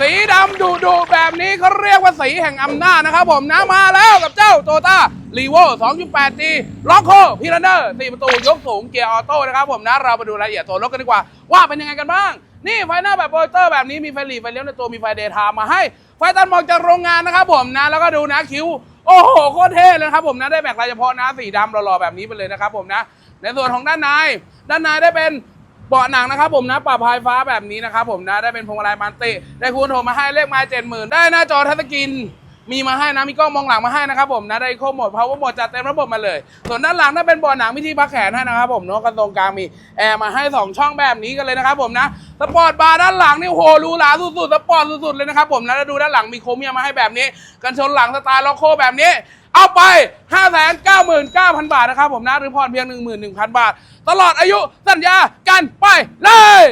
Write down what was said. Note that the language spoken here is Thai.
สีดำดุดุแบบนี้เขาเรียกว่าสีแห่งอำนาจนะครับผมนะมาแล้วกับเจ้าโตต้ารีโว 2.8G ล็อกโคพีรันเนอร์4ประตูยกสูงเกียร์ออโต้นะครับผมนะเรามาดูรายละเอียดตัวรถกันดีกว่า ว่าเป็นยังไงกันบ้าง นี่ไฟหน้าแบบโปรเจคเตอร์แบบนี้มีไฟหลีไฟเลี้ยวในตัวมีไฟเดย์ไทม์มาให้ ไฟตัดหมอกจากโรงงานนะครับผมนะ แล้วก็ดูนะคิ้วโอ้โหโคตรเท่เลยครับผมนะได้แม็กลายเฉพาะนะสีดำหล่อๆแบบนี้ไปเลยนะครับผมนะ ในส่วนของด้านในด้านในได้เป็น เบาะหนังนะครับผมนะปรับไฟฟ้าแบบนี้นะครับผมนะได้เป็นพวงมาลัยมันติได้คูณโทรมาให้เลขไม้เจ็ดหมื่นได้หน้าจอทัชสกรีนมีมาให้นะมีกล้องมองหลังมาให้นะครับผมนะได้โคมหมดพาวเวอร์หมดจัดเต็มระบบมาเลย ส่วนด้านหลังถ้าเป็นเบาะหนังมีที่พักแขนให้นะครับผมเนาะกันตรงกลางมีแอร์มาให้สองช่องแบบนี้กันเลยนะครับผมนะสปอร์ตบาร์ด้านหลังนี่โหรูหราสุดๆสปอร์ตสุดๆเลยนะครับผมนะแล้วดูด้านหลังมีโครเมียมมาให้แบบนี้ กันชนหลังสไตล์ล็อกโคแบบนี้ เอาไป 5 9 9 0 0 0 บาทนะครับผมนะหรือผ่อนเพียง 11,000 บาท ตลอดอายุสัญญากันไปเลย